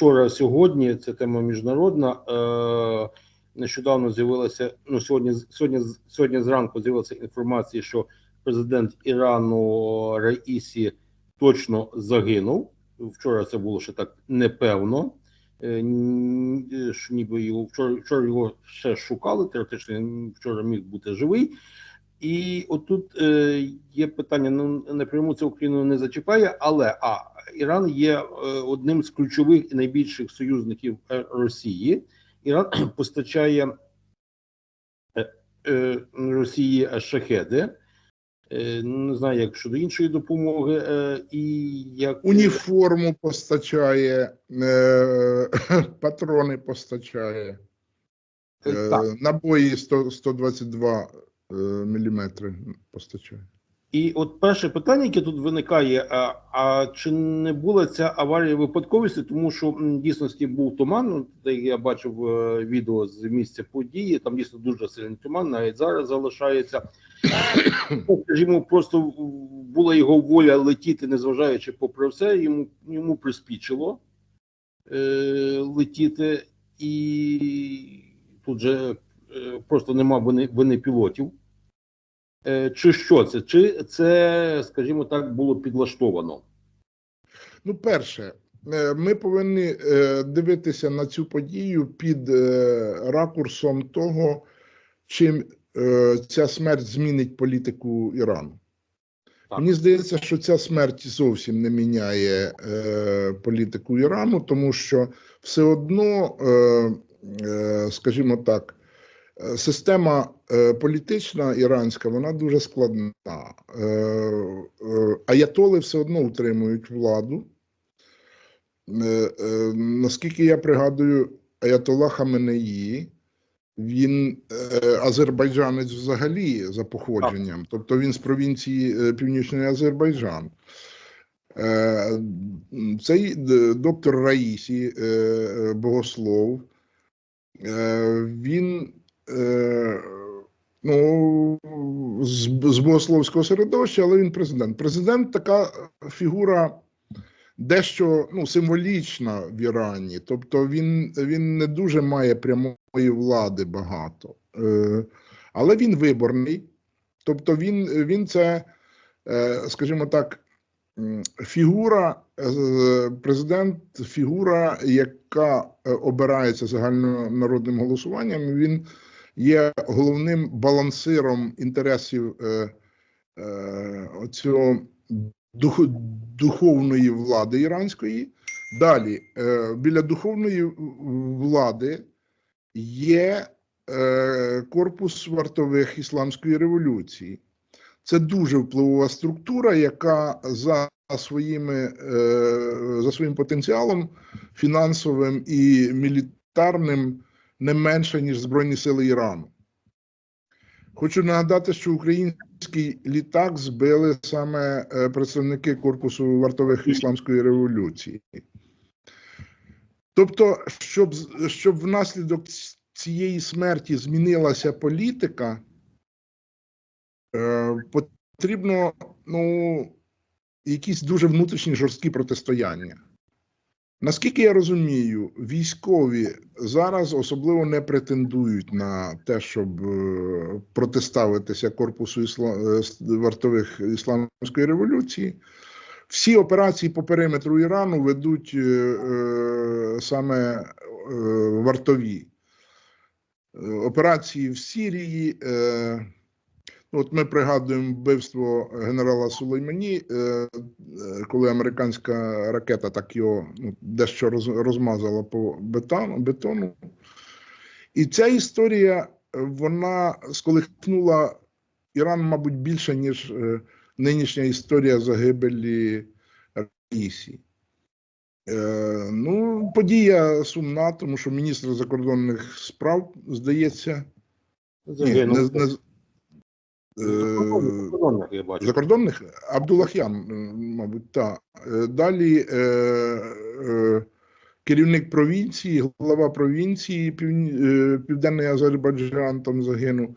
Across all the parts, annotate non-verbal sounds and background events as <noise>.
вчора, сьогодні. Це тема міжнародна. Е, нещодавно з'явилася. Ну сьогодні, сьогодні, сьогодні зранку з'явилася інформація, що президент Ірану Раїсі точно загинув. Вчора це було ще так непевно. Е, ніби його вчора, вчора його ще шукали. Теоретично вчора міг бути живий. І отут е, є питання: ну напряму це Україну не зачіпає, але а Іран є е, одним з ключових і найбільших союзників е, Росії. Іран <clears throat> постачає е, е, Росії шахеди. Е, не знаю, як щодо іншої допомоги, е, і як Уніформу постачає, е, <clears throat> патрони постачає, Е, е, так. набої 100, 122 е, міліметри постачає. І от перше питання, яке тут виникає: а, а чи не була ця аварія випадковістю? Тому що м, дійсності був туман. ну, Де я бачив е, відео з місця події. Там дійсно дуже сильний туман, навіть зараз залишається. Ну, Скажімо, просто була його воля летіти, незважаючи попри все, йому йому приспічило е, летіти, і тут же е, просто нема вини, вини пілотів. Е, Чи що це? Чи це, скажімо так, було підлаштовано? Ну, перше, е, ми повинні е, дивитися на цю подію під ракурсом того, чим ця смерть змінить політику Ірану. Так. Мені здається, що ця смерть зовсім не міняє е, політику Ірану, тому що все одно, е, е, скажімо так, система е, політична іранська вона дуже складна. Е, е, аятоли все одно утримують владу. Е, е, наскільки я пригадую, Аятолла Хаменеї, він е, азербайджанець взагалі за походженням, тобто він з провінції е, Північний Азербайджан. Е, Цей доктор Раїсі, е, е, богослов, е, він е, ну, з, з богословського середовища, але він президент. Президент така фігура дещо ну, символічна в Ірані. Тобто він, він не дуже має прямої влади багато. Е, але він виборний. Тобто він, він це, е, скажімо так, фігура, е, президент, фігура, яка обирається загальнонародним голосуванням. Він є головним балансиром інтересів е, е, оцього дух, духовної влади іранської. Далі, е, біля духовної влади є е, корпус вартових ісламської революції. Це дуже впливова структура, яка за своїми, е, за своїм потенціалом фінансовим і мілітарним не менше, ніж Збройні Сили Ірану. Хочу нагадати, що український літак збили саме е, представники корпусу вартових ісламської революції. Тобто, щоб, щоб внаслідок цієї смерті змінилася політика, е, потрібно ну, якісь дуже внутрішні жорсткі протистояння. Наскільки я розумію, військові зараз особливо не претендують на те, щоб е, протиставитися корпусу ісла... е, вартових ісламської революції. Всі операції по периметру Ірану ведуть е, е, саме е, вартові. Операції в Сирії. Е, от ми пригадуємо вбивство генерала Сулеймані, е, е, коли американська ракета так його ну, дещо розмазала по бетону. І ця історія вона сколихнула Іран, мабуть, більше, ніж е, нинішня історія загибелі Раїсі. Ну, подія сумна, тому що міністр закордонних справ, здається, ні, Загинув. не, не, е, Закордонних, я бачу. закордонних Абдулахян, е, мабуть, так. Далі е, е, керівник провінції, голова провінції е, Південний Азербайджан там загинув,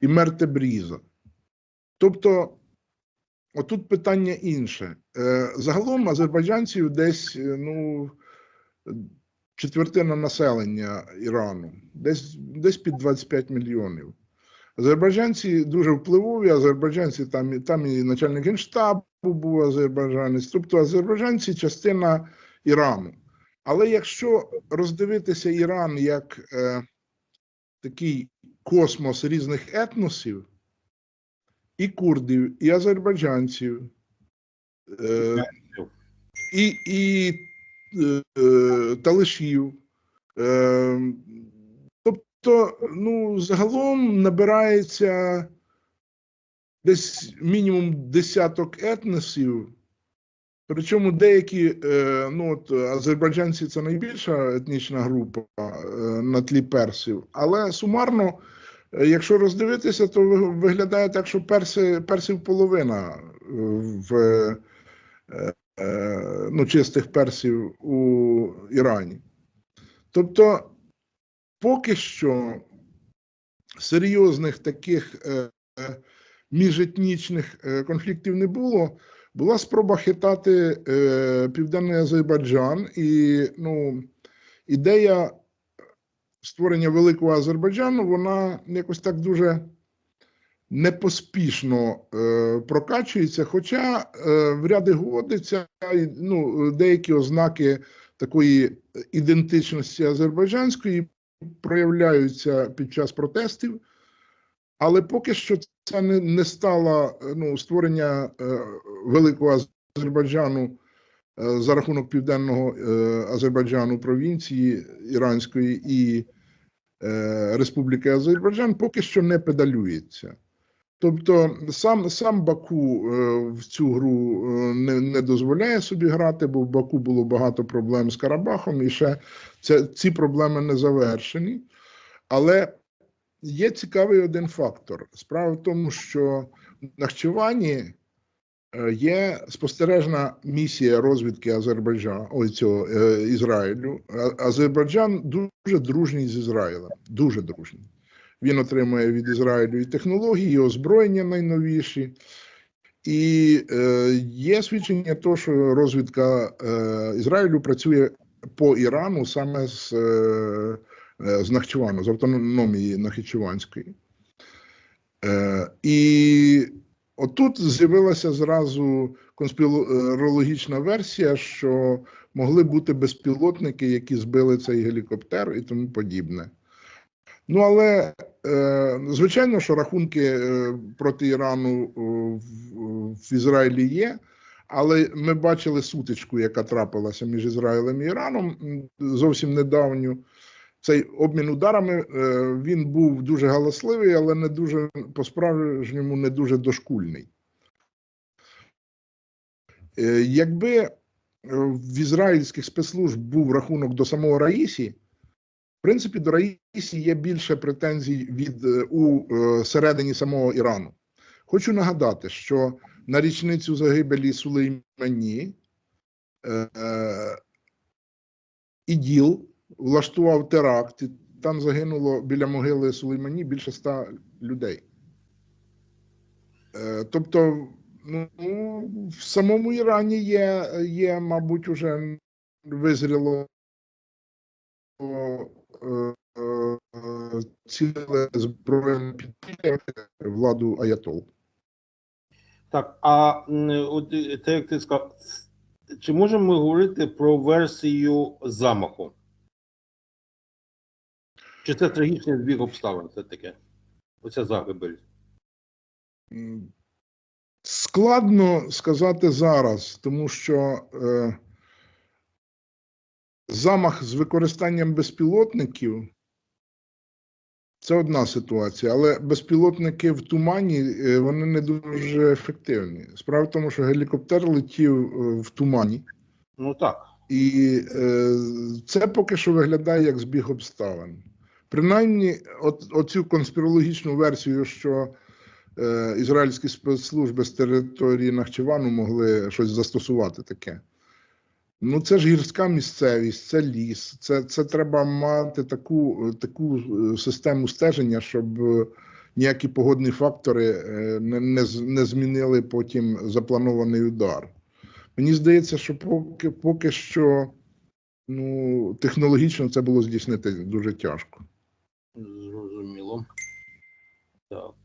і мер Тебріза. Тобто, отут питання інше. Е, загалом азербайджанців десь, е, ну, четвертина населення Ірану, десь, десь під 25 мільйонів. Азербайджанці дуже впливові, азербайджанці там, і- там і начальник генштабу був азербайджанець. Тобто азербайджанці частина Ірану. Але якщо роздивитися Іран як е, такий космос різних етносів, і курдів, і азербайджанців, е, і, і е, е, талишів. Е, тобто, ну, загалом набирається десь мінімум десяток етносів. Причому деякі, е, ну от азербайджанці це найбільша етнічна група е, на тлі персів, але сумарно, е, якщо роздивитися, то виглядає так, що перси, персів половина в ну, чистих персів у Ірані. Тобто, поки що серйозних таких е, е, міжетнічних е, конфліктів не було. Була спроба хитати Південний Азербайджан, і ну, ідея створення великого Азербайджану, вона якось так дуже непоспішно е, прокачується, хоча е, в ряди годи ця, ну, деякі ознаки такої ідентичності азербайджанської проявляються під час протестів. Але поки що це не, не стало ну, створення е, великого Азербайджану е, за рахунок південного е, Азербайджану провінції Іранської і е, Республіки Азербайджан поки що не педалюється. Тобто сам, сам Баку е, в цю гру е, не, не дозволяє собі грати, бо в Баку було багато проблем з Карабахом, і ще це, ці проблеми не завершені. Але є цікавий один фактор. Справа в тому, що в Нахчивані е, є спостережна місія розвідки Азербайджану, ой, цього е, Ізраїлю. Азербайджан дуже дружній з Ізраїлем. Дуже дружній. Він отримує від Ізраїлю і технології, і озброєння найновіші. І е, є свідчення того, що розвідка е, Ізраїлю працює по Ірану саме з, е, е, з Нахчивану, з автономії Нахичеванської. Е, і отут з'явилася зразу конспірологічна версія, що могли бути безпілотники, які збили цей гелікоптер і тому подібне. Ну, але е, звичайно, що рахунки е, проти Ірану е, в, Ізраїлі є. Але ми бачили сутичку, яка трапилася між Ізраїлем і Іраном зовсім недавню. Цей обмін ударами е, він був дуже галасливий, але не дуже по-справжньому не дуже дошкульний. Е, Якби е, в ізраїльських спецслужб був рахунок до самого Раїсі, в принципі, до Раїсі є більше претензій від у середині самого Ірану. Хочу нагадати, що на річницю загибелі Сулеймані е, іділ влаштував теракт. і Там загинуло біля могили Сулеймані більше ста людей. Е, тобто, ну, в самому Ірані є, є мабуть, уже визріло е, ціле збройне підпілля владу Аятол. Так, а от е, те, як ти сказав, чи можемо ми говорити про версію замаху? Чи це трагічний збіг обставин? Це таке? Оця загибель. Складно сказати зараз, тому що е, замах з використанням безпілотників це одна ситуація, але безпілотники в тумані е, вони не дуже ефективні. Справа в тому, що гелікоптер летів е, в тумані, Ну так. і е, це поки що виглядає як збіг обставин. Принаймні, от, оцю конспірологічну версію, що е, ізраїльські спецслужби з території Нахчевану могли щось застосувати таке. Ну, це ж гірська місцевість, це ліс. Це, це треба мати таку, таку е, систему стеження, щоб е, ніякі погодні фактори е, не, не, не змінили потім запланований удар. Мені здається, що поки, поки що ну, технологічно це було здійснити дуже тяжко. Зрозуміло. Так.